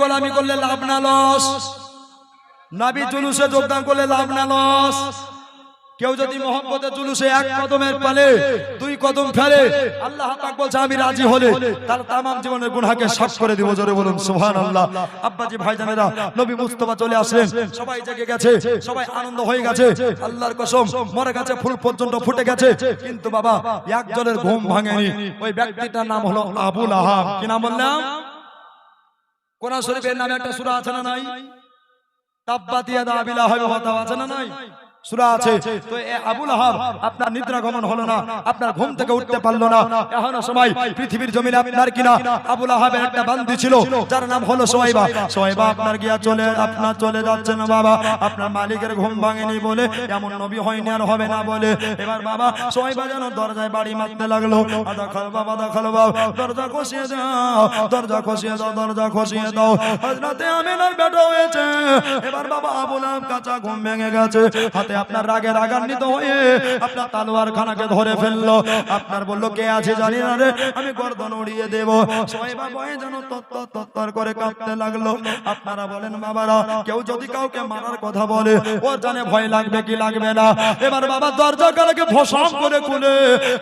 গোলামি করলে লাভ না লস। নাবি জুলুসে যোগদান করলে লাভ না লস। কেউ যদি মোহাম্মদের জুলুসে এক কদমের পালে, দুই কদম ফেলে, আল্লাহ পাক বলছে, আমি রাজি হলে তার তামাম জীবনের গুনাহকে সাফ করে দিব। জোরে বলুন, সুবহানাল্লাহ। আব্বাজি, ভাইজানেরা, নবী মুস্তাফা চলে আসলেন। সবাই জেগে গেছে, সবাই আনন্দ হয়ে গেছে। আল্লাহর কসম মরে গেছে ফুল পর্যন্ত ফুটে গেছে। কিন্তু বাবা একজনের ঘুম ভাঙেনি। ওই ব্যক্তিটার নাম হলো আবুল আহাব। কি নাম বললাম কোরআন শরীফের নামে একটা সূরা আছে না নাই? তাব্বাতিয়া দাবিলা হবে কথা আছে না নাই? সূরা আছে। তো আপনার হলো না, আপনার ঘুম থেকে উঠতে পারল না। সময়, পৃথিবীর জমিনে আপনার কিনা একটা বান্দি ছিল, যার নাম হলো আপনার গিয়া চলে, আপনার চলে যাচ্ছে না বাবা। আপনার মালিকের ঘুম ভাঙেনি বলে, এমন নবী হয়নি আর হবে না বলে। এবার বাবা সোহাইবা যেন দরজায় বাড়ি মারতে লাগল। আদা বাবা আদা বাবা, দরজা খসিয়ে দাও, দরজা খসিয়ে দাও, দরজা খসিয়ে দাও। হজরতে আমিনার বেটা হয়েছে। এবার বাবা আবুল কাঁচা ঘুম ভেঙে গেছে হাতে আপনার রাগে রাগান্বিত হয়ে আপনার তালোয়ার খানাকে ধরে ফেলল। আপনার বলল, কে আছে জানি না রে, আমি গর্দন উড়িয়ে দেব। করে কাঁপতে লাগল। আপনারা বলেন, বাবারা, কেউ যদি কাউকে মারার কথা বলে, ওর জানে ভয় লাগবে কি লাগবে না। এবার বাবা দরজা কালকে করে খুলে।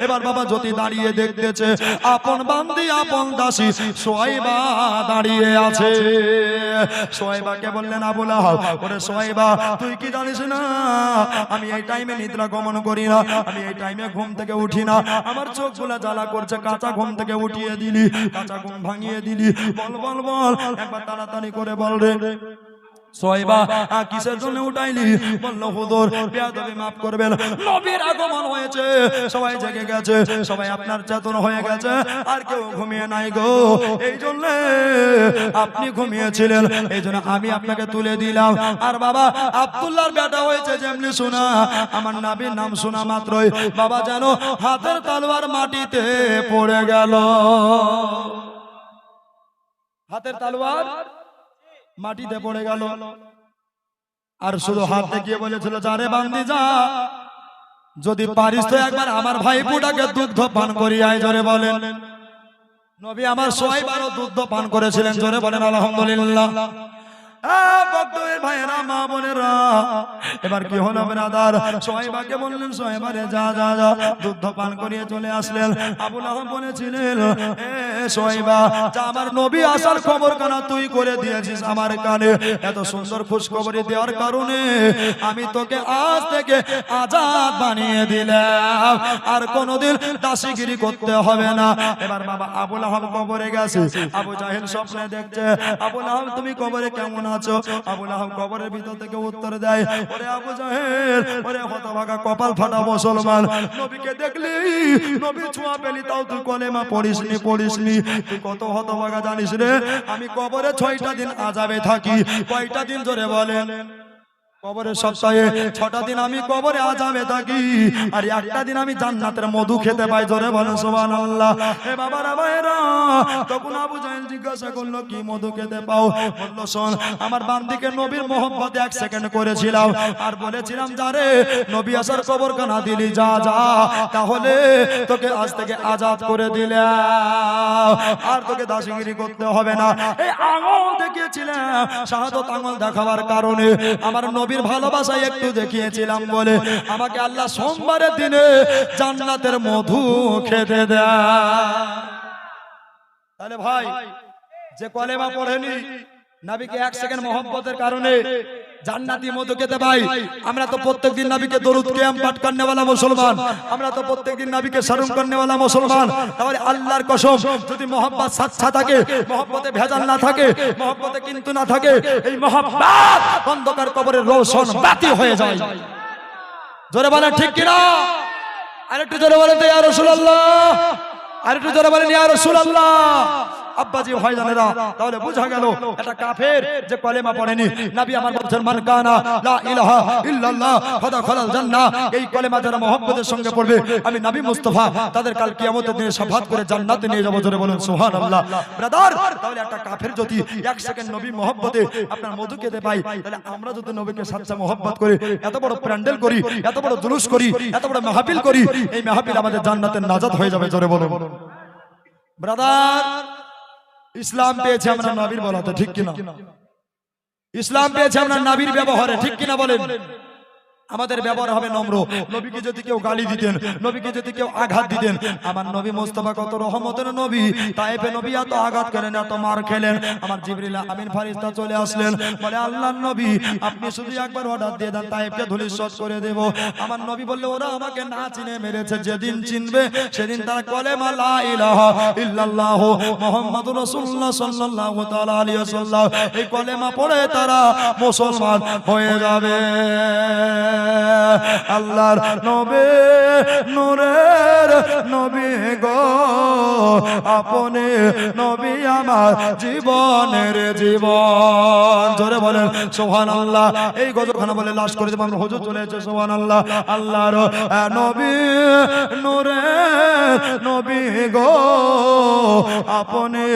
এবার বাবা যদি দাঁড়িয়ে দেখতেছে, আপন বান্দি, আপন দাসী সোয়াইবা দাঁড়িয়ে আছে। সোয়াইবাকে বললেন, আবুল ওরে সোয়াইবা তুই কি জানিস না আমি এই টাইমে নিদ্রা গমন করি না, আমি এই টাইমে ঘুম থেকে উঠি না। আমার চোখগুলা জ্বালা করছে, কাঁচা ঘুম থেকে উঠিয়ে দিলি, কাঁচা ঘুম ভাঙিয়ে দিলি। বল বল বল, একবার তাড়াতাড়ি করে বল রে। কিসের জন্য উঠাইলি? বলল হুজুর বেয়াদবি মাফ করবেন। নবীর আগমন হয়েছে সবাই জেগে গেছে সবাই আপনার চেতন হয়ে গেছে আর কেউ ঘুমিয়ে নাই গো। এই জন্য আপনি ঘুমিয়েছিলেন এই জন্য আমি আপনাকে তুলে দিলাম। আর বাবা আব্দুল্লাহর বেটা হয়েছে যেমনি শোনা। আমার নাবির নাম শোনা মাত্রই। বাবা যেন হাতের তালোয়ার মাটিতে পড়ে গেল। হাতের তালোয়ার? মাটিতে পড়ে গেল। আর শুধু হাত দেখিয়ে বলেছিল যারে বান্দি যা যদি পারিস তো একবার আমার ভাই পুটাকে দুগ্ধ পান করিয়ায় জোরে বলেন। নবী আমার সবাই বারো দুগ্ধ পান করেছিলেন জোরে বলেন আলহামদুলিল্লাহ। ভাইয়েরা, মা বোনেরা। এবার কি হলো, ব্রাদার? সোহাইবাকে বললেন সোহাইবারে যা যা যা। দুধ পান করিয়ে চলে আসলেন। আবুল আহম বলেছিলেন, এ সোহাইবা যা আমার কানা। এত সুন্দর খুশ খবরি দেওয়ার কারণে আমি তোকে আজ থেকে আজাদ বানিয়ে দিলাম। আর কোনোদিন দাসিগিরি করতে হবে না। এবার বাবা আবুল আহম কবরে গেছে। আবু জাহেল স্বপ্নে দেখছে, আবুল আহম তুমি কবরে কেমন আছো আবুল আহম কবরের ভিতর থেকে উত্তর দেয়, ওরে আবু জাহেল, ওরে হতভাগা কপাল ফাটা মুসলমান। নবীকে দেখলি? নবী ছোঁয়া পেলি, তাও তুই কলেমা পড়িসনি পড়িসনি। তুই কত হতভাগা জানিস রে? আমি কবরে ছয়টা দিন আজাবে থাকি, কয়টা দিন ধরে বলেন? কবরের সপ্তাহে ছটা দিন আমি কবরে আজাবে থাকি। আর একটা দিন আমি জান্নাতের মধু খেতে পাই, জোরে বলেন সুবহানাল্লাহ। হে বাবারা ভাইরা তখন আবু জাহেল জিজ্ঞাসা করল, কি মধু খেতে পাও? বলল, শোন, আমার বান্দিকে নবীর মোহব্বতে এক সেকেন্ড করেছিলাম। আর বলেছিলাম যারে নবী আসার খবর কানা দিলি, যা যা। তাহলে তোকে আজ থেকে আজাদ করে দিলাম। আর তোকে দাসিগিরি করতে হবে না। এই আঙুল দেখিয়েছিলাম শাহাদত আঙুল দেখাবার কারণে আমার নবীর ভালোবাসায় একটু দেখিয়েছিলাম বলে আমাকে আল্লাহ সোমবারের দিনে জান্নাতের মধু খেতে দেয় তাহলে ভাই, যে কলেমা পড়েনি, নাবিকে এক সেকেন্ড মোহব্বতের কারণে জান্নাতি মধু খেতে ভাই আমরা তো প্রত্যেকদিন নবীকে দরুদ কিয়াম পাঠ করনে वाला মুসলমান আমরা তো প্রত্যেকদিন নবীকে স্মরণ করনে वाला মুসলমান তাহলে আল্লাহর কসম যদি মোহব্বত সাচ্চা থাকে মোহব্বতে ভেজাল না থাকে মোহব্বতে কিন্তু না থাকে এই মোহব্বত অন্ধকার কবরের রোশন বাতি হয়ে যায় জোরে বলেন ঠিক কিনা আরেকটু জোরে বলেন তো ইয়া রাসূলুল্লাহ আরেকটু জোরে বলেন ইয়া রাসূলুল্লাহ আব্বাজি ভাইজানেরা তাহলে বোঝা গেল এটা কাফের যে কলেমা পড়েনি। নবী আমার বলছেন মান কানা লা ইলাহা ইল্লাল্লাহ ফাদা খালাল জান্নাহ, এই কলেমা যারা মহব্বতের সঙ্গে পড়বে, আমি নবী মুস্তাফা, তাদের কাল কিয়ামতের দিনে শাফাত করে জান্নাতে নিয়ে যাব জোরে বলুন, সুবহানাল্লাহ। ব্রাদার, তাহলে একটা কাফের যদি এক সেকেন্ড নবী মহব্বতে আপনার মধু খেতে পাই তাহলে আমরা যদি নবীকে সাচ্চা মহব্বত করি, এত বড় প্যান্ডেল করি, এত বড় জুলুস করি, এত বড় মাহফিল করি, এই মাহফিল আমাদের জান্নাতের নাজাত হয়ে যাবে, জোরে বলুন। ব্রাদার ইসলাম পেয়েছে আমরা নবীর বলাতে ঠিক কিনা? ইসলাম পেয়েছে আমরা নাবির ব্যবহারে ঠিক কিনা বলেন? আমাদের ব্যবহার হবে নম্র। নবীকে যদি কেউ গালি দিতেন নবীকে যদি কেউ আঘাত দিতেন আমার নবী মোস্তফা কত রহমতের নবী। তাইপে নবী এত আঘাত করেন এত মার খেলেন। আমার জিবরিল আমিন ফারিস্তা চলে আসলেন। বলে আল্লাহর নবী আপনি শুধু একবার অর্ডার দিয়ে দেন তাইপকে ধুলিশ্বত করে দেব। আমার নবী বললে ওরা আমাকে না চিনে মেরেছে যেদিন চিনবে সেদিন তারা কলেমা লা ইলাহা ইল্লাল্লাহ মুহাম্মাদুর রাসূলুল্লাহ সাল্লাল্লাহু তাআলা আলাইহি ওয়াসাল্লাম এই কলেমা পড়ে তারা মুসলমান হয়ে যাবে আল্লাহর নবী, নূরের নবী গো। আপনি নবী আমার জীবনের জীবন। জোরে বলেন সোহান আল্লাহ এই গজখানা বলে লাশ করে আমরা হুজুর চলে এসেছে সোহান আল্লাহ আল্লাহর নবী, নূরের নবী গো। আপনি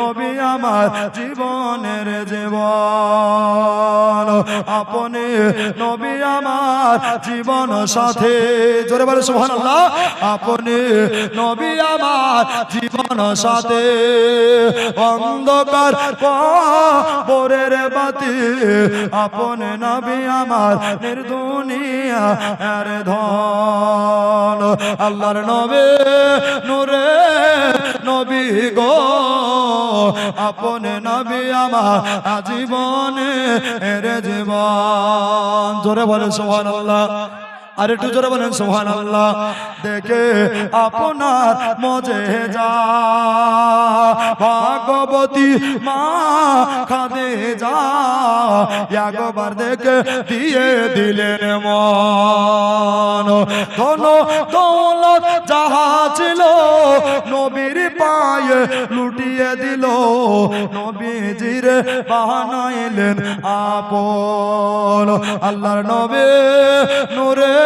নবী আমার জীবনের জীবন। আপনি নবী আমার জীবন সাথে। জোরে বলে আল্লাহ আপনি নবী আমার জীবন সাথে। অন্ধকার পরের বাতি। আপনি নবী আমার নির্দুনিয়া ধন। আল্লাহর নবী নূরে নবী গো আপন নবী আমার আজীবনে এর জীবন। জোরে বলে সোহান আল্লাহ আর একটু জোরে বলেন সোহান আল্লাহ দেখে আপনার মজে যা। ভাগবতী মা খাদে যা। দেখে দিয়ে দিলেন মন। ধন দৌলত যাহা ছিল, নবীর পায়ে লুটিয়ে দিল। নবীজির বানাইলেন আপন। আল্লাহর নবী নূরে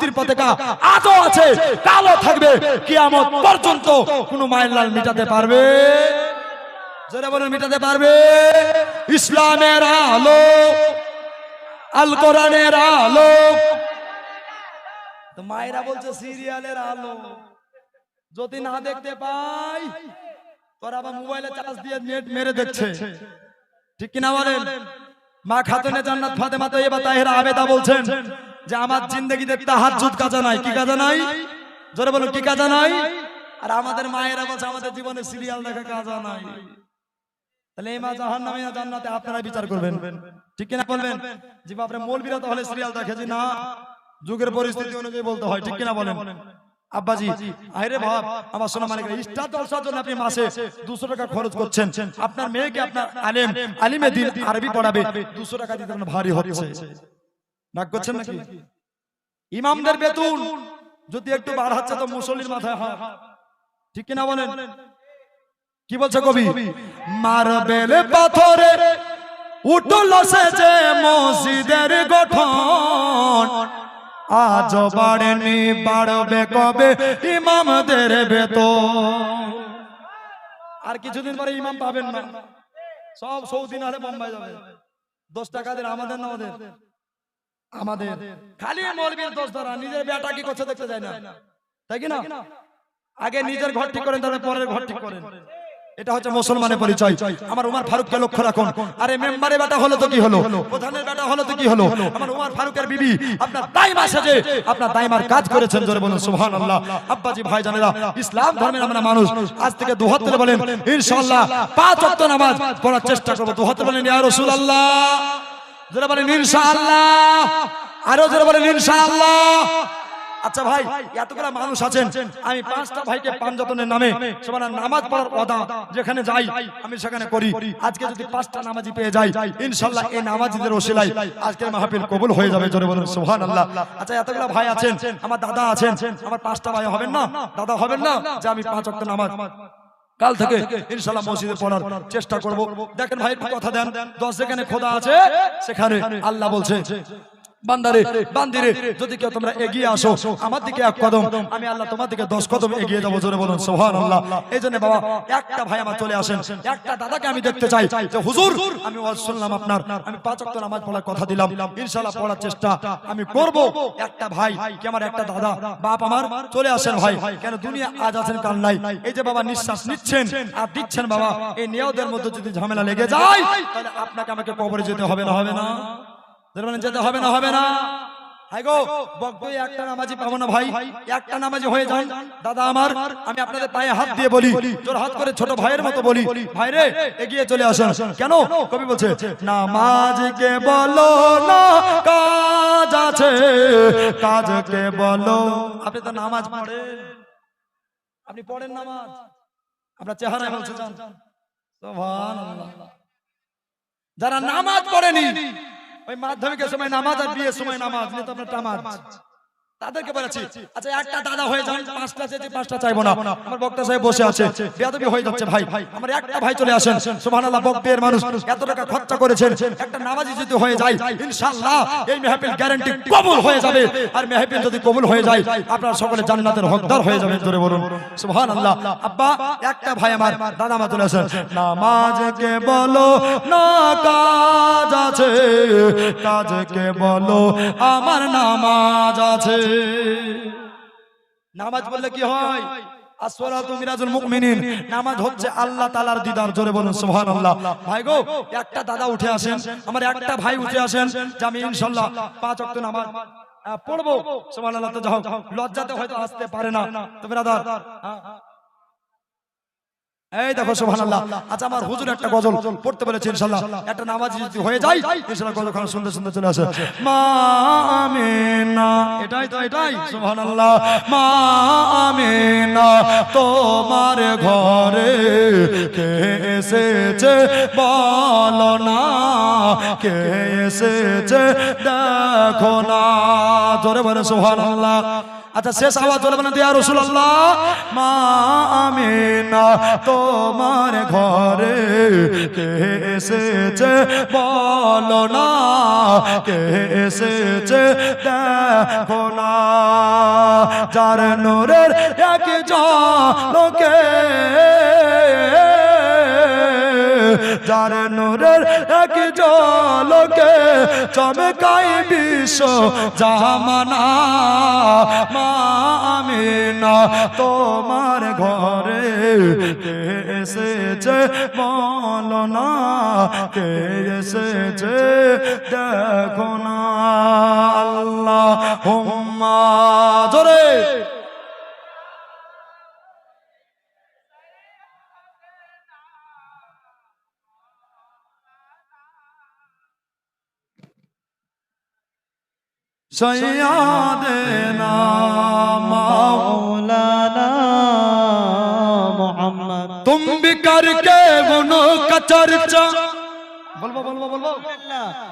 শান্তির পতাকা আজও আছে কালো থাকবে, কিয়ামত পর্যন্ত কোনো মায়ের লাল মিটাতে পারবে? জোরে বলেন, মিটাতে পারবে? ইসলামের আলো, আল কোরআনের আলো। মায়েরা বলছে, সিরিয়ালের আলো। যদি না দেখতে পাই, তোর আবার মোবাইলে চার্জ দিয়ে নেট মেরে দেখছে। ঠিক কিনা বলেন? মা খাতুনে জান্নাত ফাতেমা তো এবার তাহেরা আবেদা বলছেন যে আমার জিন্দগিতে তাহাজ্জুদ কাজা নাই কি কাজা নাই? জোরে বলুন কি কাজা নাই? আর আমাদের মায়েরা বলছে আমাদের জীবনে সিরিয়াল দেখা কাজা নাই। তাহলে এই মা জাহান নামে না জান্নাতে আপনারা বিচার করবেন। ঠিক কিনা বলবেন? যে বাপরে মৌলবীরা তাহলে সিরিয়াল দেখে না। যুগের পরিস্থিতি অনুযায়ী বলতে হয় ঠিক কিনা বলেন? আব্বাজি আরে ভাব আমার সোনা মানে স্টার জলসার জন্য আপনি মাসে দুশো টাকা খরচ করছেন। আপনার মেয়েকে আপনার আলেম আলিমে দিন আরবি পড়াবে দুশো টাকা দিতে ভারী হচ্ছে। রাগ করছেন নাকি? ইমামদের বেতন যদি একটু বাড়াচ্ছে তো মুসল্লির মাথায় হাত ঠিক কিনা বলেন? কি বলছে কবি? মারবেল পাথরে উঠল সে যে মসজিদের গঠন। আজ বাড়েনি বাড়বে কবে ইমামদের বেতন। আর কিছুদিন পরে ইমাম পাবেন না। সব সৌদি নাহলে বোম্বাই যাবে। দশ টাকাদের আমাদের না ওদের আমাদের খালি মৌলবীর দোষ ধরা নিজের বেটা কি করছে দেখতে যায় না। তাই কি না? আগে নিজের ঘর ঠিক করেন তারপরে পরের ঘর ঠিক করেন। এটা হচ্ছে মুসলমানের পরিচয়। আমার উমার ফারুককে লক্ষ্য রাখুন। আরে মেম্বারের বেটা হলো তো কি হলো প্রধানের বেটা হলো তো কি হলো? আমার উমার ফারুকের বিবি আপনার দাইমা সেজে আপনার দাইমার কাজ করেছেন জোরে বলুন সুবহানাল্লাহ। আব্বাজি ভাই জানেরা ইসলাম ধর্মের আমরা মানুষ। আজ থেকে দুহাত তুলে বলেন ইনশাআল্লাহ পাঁচ ওয়াক্ত নামাজ পড়ার চেষ্টা করব। দুহাত তুলে বলেন ইয়া রাসূলুল্লাহ। জোরে বলেন ইনশাআল্লাহ। আরও জোরে বলেন ইনশাআল্লাহ। আচ্ছা ভাই, এতগুলা মানুষ আছেন, আমি পাঁচটা ভাইকে নামে সবার নামাজ পড়ার কথা যেখানে যাই, আমি সেখানে করি। আজকে যদি পাঁচটা নামাজি পেয়ে যাই ইনশাল্লাহ এই নামাজিদের ওসিলাই আজকের মাহফিল কবুল হয়ে যাবে, জোরে বলুন আল্লাহ আচ্ছা এতগুলা ভাই আছেন, আমার দাদা আছেন, আমার পাঁচটা ভাই হবেন না? দাদা হবেন না? যে আমি পাঁচ নামাজ কাল থেকে ইনশাল্লাহ মসজিদে পড়ার চেষ্টা করব। দেখেন ভাই একটু কথা দেন। দশ যেখানে খোদা আছে সেখানে আল্লাহ বলছে। বান্দারে বান্দিরে যদি কেউ তোমরা এগিয়ে আসো আমার দিকে এক কদম আমি আল্লাহ তোমার দিকে দশ কদম এগিয়ে যাব জোরে বলুন সোহান আল্লাহ এই জন্য বাবা একটা ভাই আমার চলে আসেন একটা দাদাকে আমি দেখতে চাই যে হুজুর আমি ওয়াজ শুনলাম আপনার আমি পাঁচ ওয়াক্ত নামাজ পড়ার কথা দিলাম ইনশাআল্লাহ পড়ার চেষ্টা আমি করব। একটা ভাই কি আমার একটা দাদা বাপ আমার চলে আসেন ভাই কেন দুনিয়া আজ আছেন কাল নাই? এই যে বাবা নিঃশ্বাস নিচ্ছেন আর দিচ্ছেন বাবা এই নিয়তের মধ্যে যদি ঝামেলা লেগে যায় তাহলে আপনাকে আমাকে কবরে যেতে হবে না হবে না যেতে হবে না হবে না। গো একটা না ভাই, একটা হয়ে দাদা আমার, আমি আপনাদের পায়ে হাত বলি হাত মতো বলি। এগিয়ে চলে কেন? কবি বলছে, নামাজকে বলো না, কাজ আছে। কাজকে বলো। আপনি তো নামাজ পড়েন। আপনি পড়েন নামাজ। আপনার চেহারায় বলছে যারা নামাজ পড়েনি ওই মাধ্যমিকের সময় নামাজ আর বিয়ের সময় নামাজ নিয়ে তো তাদেরকে বলেছি আচ্ছা একটা দাদা হয়ে যান পাঁচটা চেয়েছি পাঁচটা চাইব না। আমার বক্তা সাহেব বসে আছে বেয়াদবি হয়ে যাচ্ছে ভাই। আমার একটা ভাই চলে আসেন। সুবহানাল্লাহ বক্তের মানুষ এত টাকা খরচা করেছেন। একটা নামাজি যদি হয়ে যায় ইনশাআল্লাহ এই মেহফিল গ্যারান্টি কবুল হয়ে যাবে। আর মেহফিল যদি কবুল হয়ে যায় আপনারা সকলে জান্নাতের হকদার হয়ে যাবেন জোরে বলুন। সুবহানাল্লাহ। আব্বা একটা ভাই আমার দাদা মা চলে আসেন। নামাজকে বলো না কাজ আছে। কাজকে বলো আমার নামাজ আছে। নামাজ বললে কি হয়? হচ্ছে আল্লাহ তালার জোরে বলুন, সুবহানাল্লাহ। ভাই গো, একটা দাদা উঠে আসেন, আমার একটা ভাই উঠে আসেন আমি পাঁচ নামাজ পড়ব। সুবহানাল্লাহ, তো যাও লজ্জাতে হয়তো আসতে পারে না। তো ব্রাদার এই দেখো সুবহানাল্লাহ। আচ্ছা আমার হুজুর একটা গজল পড়তে বলেছে ইনশাআল্লাহ একটা নামাজ যদি হয়ে যায় ইনশাআল্লাহ গজল খান সুন্দর শুনতে চলে আসে। মা আমিনা এটাই তো এটাই সুবহানাল্লাহ। মা আমিনা তোমার ঘরে কে এসেছে? বলো না কে এসেছে? দেখো না। জোরে বলে সুবহানাল্লাহ। আচ্ছা শেষ আওয়াজ বলে বলেন দিয়া রসুল্লাহ মা আমিনা, তোমার ঘরে কে এসেছে? বলো না, কে এসেছে? দেখো না, যার নূরের এক লোকে যার নূরের এক জলকে চমকাই বিশ্ব জামানা। মা আমিনা, তোমার ঘরে এসেছে বল না কে এসেছে? দেখো না। আল্লাহ হুম্মা জোরে। সৈয়াদেনা মাওলানা মোহাম্মদ। তুম ভি করকে বুনো কা চর্চা। বলব বলব বলব?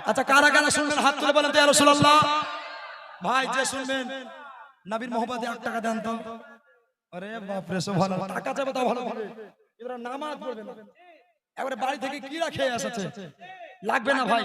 আচ্ছা কারা কারা শুনবেন হাত তুলে বলেন তো রাসূলুল্লাহ। ভাই যে শুনবেন নবীর মোহাম্মদে 1 টাকা দেন তো। আরে বাপ রে সুবহান টাকা যাবে তা ভালো ভালো এবার নামাজ পড়বে না। একবারে বাড়ি থেকে কি রাখে এসেছে? লাগবে না ভাই।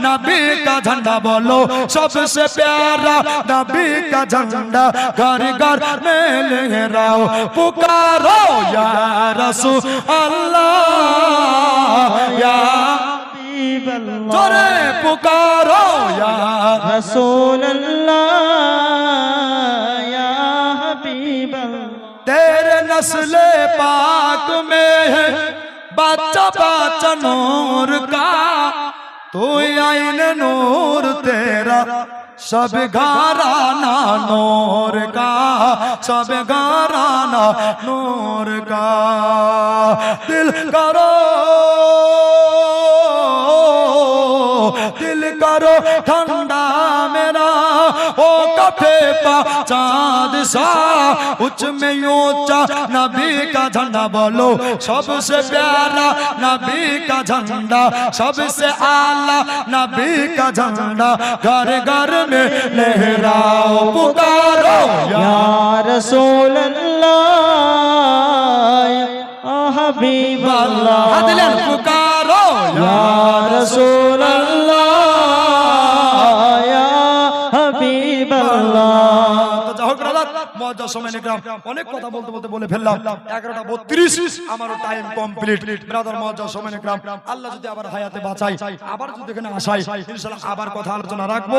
نبی کا جھنڈا بولو سب سے پیارا نبی کا جھنڈا گھر گھر میں لہراؤ پکارو یا رسول اللہ یا جورے پکارو یا رسول اللہ یا حبیب اللہ تیرے نسل پاک میں ہے بچہ بچہ نور کا تو آئین نور تیرا سب گھرانا نور کا سب گھرانا نور کا دل کرو دل کرو ٹھنڈا پا چاند سا اچھ میں یوں اونچا نبی کا جھنڈا بولو۔ سب سے پیارا نبی کا جھنڈا، سب سے آلہ نبی کا جھنڈا۔ گھر گھر میں لہراؤ، پکارو۔ یا رسول اللہ حبیب اللہ۔ پکارو۔ সময় অনেক কথা বলতে বলতে বলে ফেললাম। এগারোটা বত্রিশ। আমারও টাইম কমপ্লিট ব্রাদার সময় আল্লাহ যদি আবার হায়াতে বাঁচাই আবার যদি এখানে আসাই আবার কথা আলোচনা রাখব।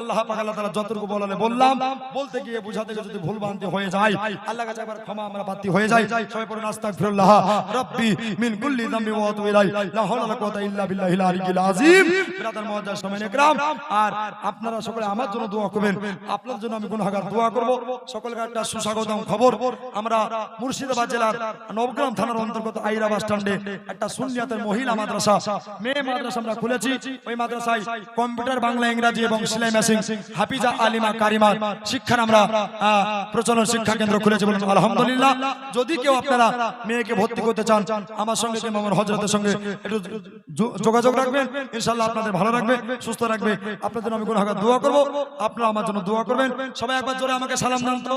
আল্লাহ পাক আল্লাহ তাআলা যতটুকু বলালে বললাম বলতে গিয়ে বুঝাতে গিয়ে যদি ভুল ভ্রান্তি হয়ে যায় আল্লাহ কাছে একবার ক্ষমা আমরা প্রার্থী হয়ে যাই সবাই পড়ুন আস্তাগফিরুল্লাহ। রাব্বি মিন কুল্লি যামবি ওয়া আতুবু ইলাই লা হাওলা ওয়ালা কুওয়াতা ইল্লা বিল্লাহিল আলিয়্যিল আযীম। ব্রাদার সময় আর আপনারা সকলে আমার জন্য দোয়া করবেন। আপনার জন্য আমি গুনাহগার দোয়া করব। সকলকে একটা সুস্বাগতম খবর। আমরা মুর্শিদাবাদ জেলার নবগ্রাম থানার অন্তর্গত আইরা বাস স্ট্যান্ডে একটা সুন্নিয়াতের মহিলা মাদ্রাসা, মেয়ে মাদ্রাসা আমরা খুলেছি। ওই মাদ্রাসায় কম্পিউটার, বাংলা, ইংরাজি এবং সেলাই মেশিন হাফিজা আলিমা কারিমা শিক্ষার আমরা প্রচলন শিক্ষা কেন্দ্র খুলেছি বলুন। আলহামদুলিল্লাহ। যদি কেউ আপনারা মেয়েকে ভর্তি করতে চান, আমার সঙ্গে আমার হজরতের সঙ্গে একটু যোগাযোগ রাখবেন। ইনশাল্লাহ আপনাদের ভালো রাখবে, সুস্থ রাখবে। আপনাদের আমি গুনাহগার দোয়া করব। আপনারা আমার জন্য দোয়া করবেন। সবাই একবার জোরে আমাকে সালাম দান তো।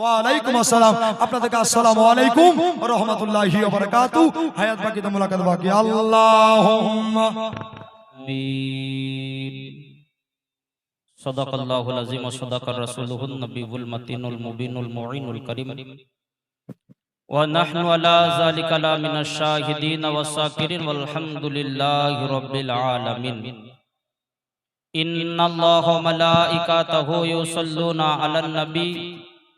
ওয়ালাইকুম আসসালাম আপনাদেরকে আসসালামু আলাইকুম রহমতুল্লাহি ওয়া বারাকাতু হায়াত বাকি তো মুলাকাত বাকি আল্লাহুম্মা آمين صدق الله العظيم وصدق رسوله النبي المتين المبين المعين الكريم ونحن على ذلك لا من الشاهدين والساكرين والحمد لله رب العالمين إن الله وملائكته يصلون على النبي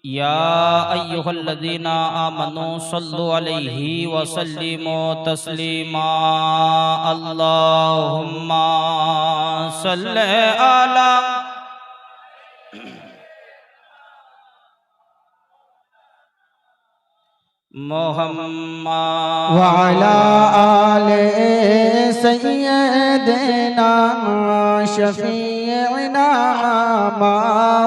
يا أيها الذين آمنوا صلوا عليه وسلموا تسليما. اللهم صل على محمد. وعلى آل سيدنا شفيعنا محمد.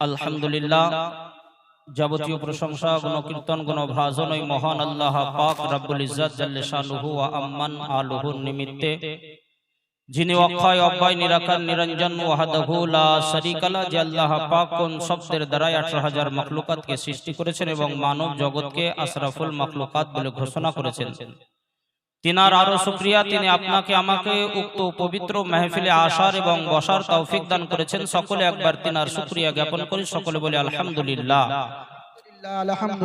আলহামদুলিল্লাহ, যাবতীয় প্রশংসা ওই মহান আল্লাহ পাক আম্মান নিমিত্তে, যিনি অক্ষয়, অব্যয়, নিরাকার, নিরঞ্জন, ওয়াহাদাহু লা শারীকা লা, যে আল্লাহ পাক কোন শব্দের দ্বারাই 18000 মাখলুকাতকে সৃষ্টি করেছেন এবং মানব জগৎকে আশরাফুল মাখলুকাত বলে ঘোষণা করেছেন। তিনার আরও শুক্রিয়া তিনি আপনাকে আমাকে উক্ত পবিত্র মেহফিলে আসার এবং বসার তৌফিক দান করেছেন সকলে একবার তিনার শুক্রিয়া জ্ঞাপন করি সকলে বলে আলহামদুলিল্লাহ।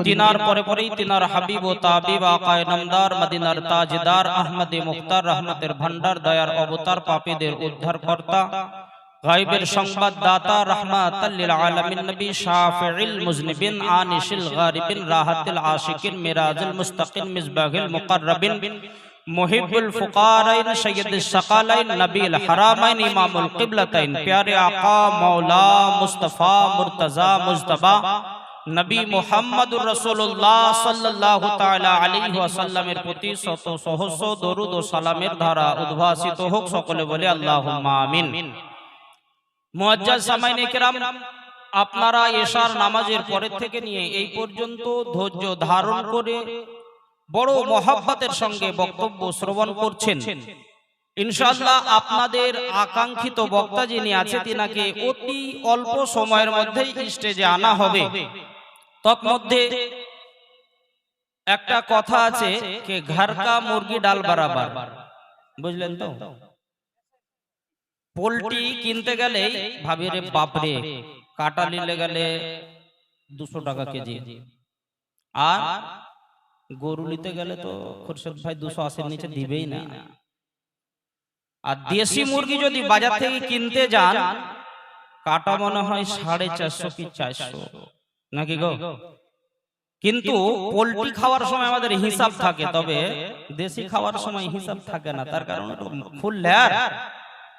তিনার পরে পরেই তিনার হাবিব ও তাবিব আকায় নামদার মদিনার তাজদার আহমদে মুখতার রহমতের ভান্ডার দয়ার অবতার পাপীদের উদ্ধার কর্তা গাইবের সংবাদদাতা রহমাতাল্লিল আলামিন নবী শাফিউল মুজনিবিন আনিশিল গারিবিন রাহাতিল আশিকিন মিরাজুল মুস্তাকিন মিসবাহিল মুকাররবিন মুহিবুল ফুকারাইন সৈয়দুস সাকালাইন নবীল হারামাইন ইমামুল কিবলাতাইন প্যারে আকা মাওলা মুস্তাফা মুর্তজা মুজতবা নবী মুহাম্মদুর রাসূলুল্লাহ সাল্লাল্লাহু তাআলা আলাইহি ওয়াসাল্লামের প্রতি শত সহস্র দরুদ ও সালামের ধারা উদ্ভাসিত হোক সকলে বলে আল্লাহুম্মা আমিন সামাইনে কেরাম আপনারা এশার নামাজের পরের থেকে নিয়ে এই পর্যন্ত ধৈর্য ধারণ করে বড় মহাব্বতের সঙ্গে বক্তব্য শ্রবণ করছেন। ইনশাআল্লাহ আপনাদের আকাঙ্ক্ষিত বক্তা যিনি আছে তিনাকে অতি অল্প সময়ের মধ্যেই স্টেজে আনা হবে। তৎমধ্যে একটা কথা আছে ঘর কা মুরগি ডাল বারাবার। বুঝলেন তো? পোলট্রি কিনতে গেলে ভাবি রে বাপরে কাটা নিলে গেলে দুশো টাকা কেজি। আর গরু নিতে গেলে তো খুরশেদ ভাই দুশো আশির নিচে দিবেই না। আর দেশি মুরগি যদি বাজার থেকে কিনতে যান কাটা মনে হয় সাড়ে চারশো কি চারশো। নাকি গো? কিন্তু পোলট্রি খাওয়ার সময় আমাদের হিসাব থাকে তবে দেশি খাওয়ার সময় হিসাব থাকে না। তার কারণ ফুল লেয়ার।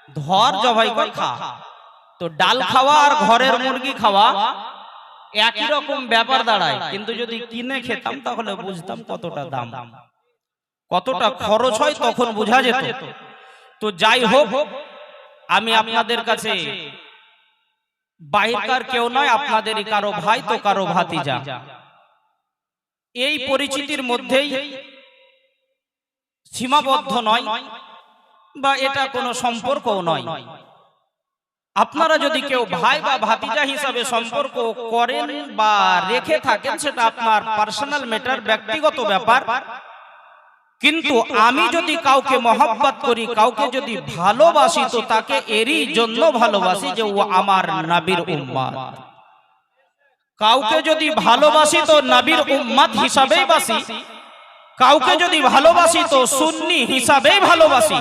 ধর জবাই করে খা তো ডাল খাওয়া আর ঘরের মুরগি খাওয়া একই রকম ব্যাপার দাঁড়ায়। কিন্তু যদি কিনে খেতাম তাহলে বুঝতাম কতটা দাম। কতটা খরচ হয় তখন বোঝা যেত। তো যাই হোক আমি আপনাদের কাছে বাহিরকার কেউ নয় আপনাদেরই কারও ভাই তো কারও ভাতি ভাতিজা। এই পরিচিতির মধ্যেই সীমাবদ্ধ নয়। বা এটা কোনো সম্পর্কও নয়। আপনারা যদি কেউ ভাই বা ভাতিজা হিসাবে সম্পর্ক করেন বা রেখে থাকেন, সেটা আপনার পার্সোনাল ম্যাটার ব্যক্তিগত ব্যাপার। কিন্তু আমি যদি কাউকে মহব্বত করি, কাউকে যদি ভালোবাসি, তো তাকে এরই জন্য ভালোবাসি যে ও আমার নবীর উম্মাদ কাউকে যদি ভালোবাসি, তো নাবির উম্মাদ হিসাবেই বাসি। কাউকে যদি ভালোবাসি, তো সুন্নি হিসাবেই ভালোবাসি।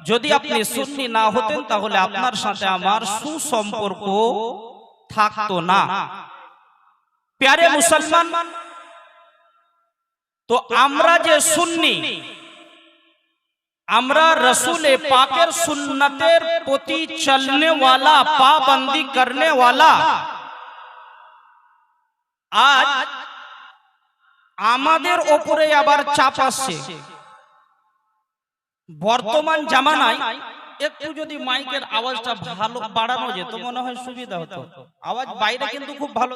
যদি আপনি সুন্নি না হতেন তাহলে আপনার সাথে আমার সুসম্পর্ক থাকতো না। প্যারে মুসলমান তো আমরা যে সুন্নি আমরা রসুলে পাকের সুন্নতের প্রতি চলনে ওয়ালা পাবন্দি করনে ওয়ালা আজ আমাদের ওপরে আবার চাপ আসছে বর্তমান জামানায় একটু যদি মাইকের আওয়াজটা ভালো বাড়ানো যেত মনে হয় সুবিধা হতো। আওয়াজ বাইরে কিন্তু খুব ভালো